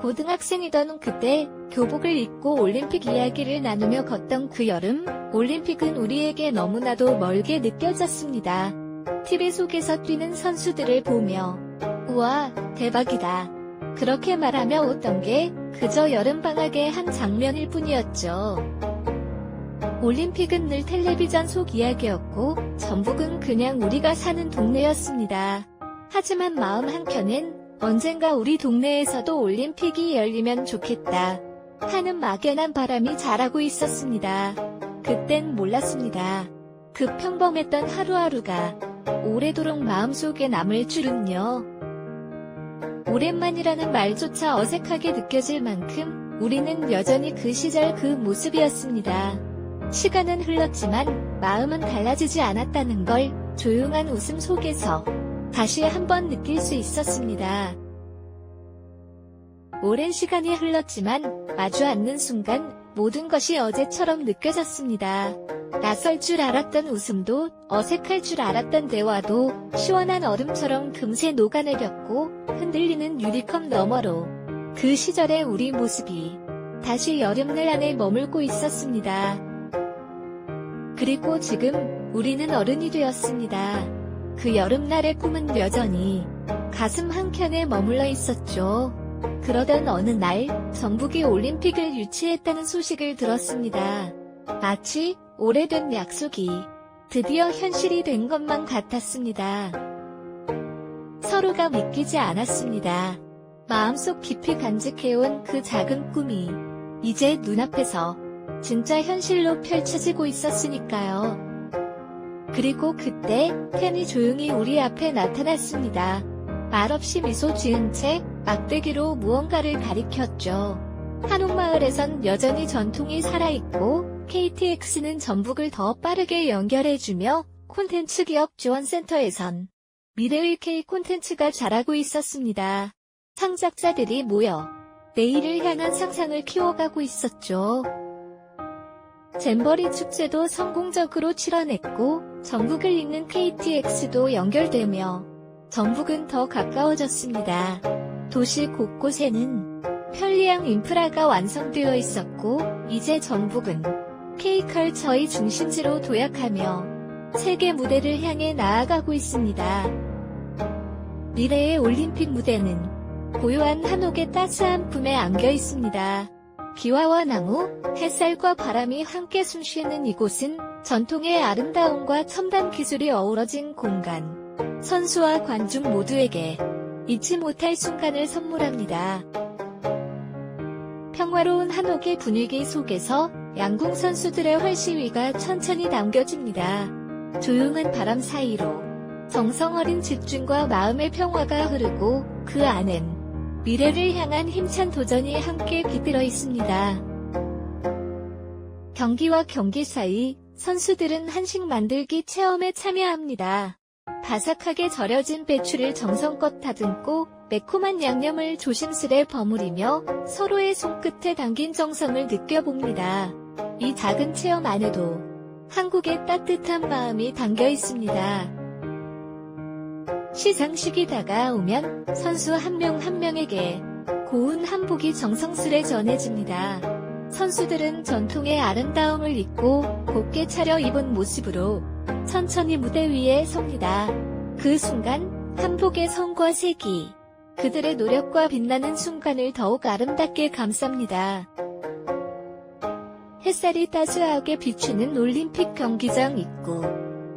고등학생이던 그때 교복을 입고 올림픽 이야기를 나누며 걷던 그 여름, 올림픽은 우리에게 너무나도 멀게 느껴졌습니다. TV 속에서 뛰는 선수들을 보며, 우와, 대박이다. 그렇게 말하며 웃던 게 그저 여름방학의 한 장면일 뿐이었죠. 올림픽은 늘 텔레비전 속 이야기였고, 전북은 그냥 우리가 사는 동네였습니다. 하지만 마음 한켠엔 언젠가 우리 동네에서도 올림픽이 열리면 좋겠다. 하는 막연한 바람이 자라고 있었습니다. 그땐 몰랐습니다. 그 평범했던 하루하루가 오래도록 마음속에 남을 줄은요. 오랜만이라는 말조차 어색하게 느껴질 만큼 우리는 여전히 그 시절 그 모습이었습니다. 시간은 흘렀지만 마음은 달라지지 않았다는 걸 조용한 웃음 속에서 다시 한번 느낄 수 있었습니다. 오랜 시간이 흘렀지만 마주 앉는 순간 모든 것이 어제처럼 느껴졌습니다. 낯설 줄 알았던 웃음도 어색할 줄 알았던 대화도 시원한 얼음처럼 금세 녹아내렸고 흔들리는 유리컵 너머로 그 시절의 우리 모습이 다시 여름날 안에 머물고 있었습니다. 그리고 지금 우리는 어른이 되었습니다. 그 여름날의 꿈은 여전히 가슴 한켠에 머물러 있었죠. 그러던 어느 날 전북이 올림픽을 유치했다는 소식을 들었습니다. 마치 오래된 약속이 드디어 현실이 된 것만 같았습니다. 서로가 믿기지 않았습니다. 마음속 깊이 간직해온 그 작은 꿈이 이제 눈앞에서 진짜 현실로 펼쳐지고 있었으니까요. 그리고 그때 템이 조용히 우리 앞에 나타났습니다. 말없이 미소 지은 채 막대기로 무언가를 가리켰죠. 한옥마을에선 여전히 전통이 살아있고 KTX는 전북을 더 빠르게 연결해주며 콘텐츠 기업 지원센터에선 미래의 K 콘텐츠가 자라고 있었습니다. 창작자들이 모여 내일을 향한 상상을 키워가고 있었죠. 잼버리 축제도 성공적으로 치러냈고 전북을 잇는 KTX도 연결되며 전북은 더 가까워졌습니다. 도시 곳곳에는 편리한 인프라가 완성되어 있었고 이제 전북은 K컬처의 중심지로 도약하며 세계 무대를 향해 나아가고 있습니다. 미래의 올림픽 무대는 고요한 한옥의 따스한 품에 안겨 있습니다. 기와와 나무, 햇살과 바람이 함께 숨쉬는 이곳은 전통의 아름다움과 첨단 기술이 어우러진 공간. 선수와 관중 모두에게 잊지 못할 순간을 선물합니다. 평화로운 한옥의 분위기 속에서 양궁 선수들의 활시위가 천천히 남겨집니다. 조용한 바람 사이로 정성 어린 집중과 마음의 평화가 흐르고 그 안엔 미래를 향한 힘찬 도전이 함께 깃들어 있습니다. 경기와 경기 사이 선수들은 한식 만들기 체험에 참여합니다. 바삭하게 절여진 배추를 정성껏 다듬고 매콤한 양념을 조심스레 버무리며 서로의 손끝에 담긴 정성을 느껴봅니다. 이 작은 체험 안에도 한국의 따뜻한 마음이 담겨 있습니다. 시상식이 다가오면 선수 한명한 명에게 고운 한복이 정성스레 전해집니다. 선수들은 전통의 아름다움을 잊고 곱게 차려 입은 모습으로 천천히 무대 위에 섭니다. 그 순간 한복의 성과 색이 그들의 노력과 빛나는 순간을 더욱 아름답게 감쌉니다. 햇살이 따스하게 비추는 올림픽 경기장 입구.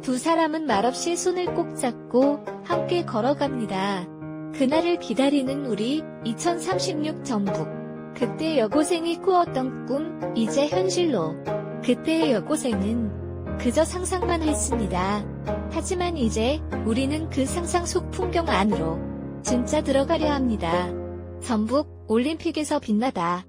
두 사람은 말없이 손을 꼭 잡고 함께 걸어갑니다. 그날을 기다리는 우리 2036 전북. 그때 여고생이 꾸었던 꿈, 이제 현실로. 그때의 여고생은 그저 상상만 했습니다. 하지만 이제 우리는 그 상상 속 풍경 안으로 진짜 들어가려 합니다. 전북 올림픽에서 빛나다.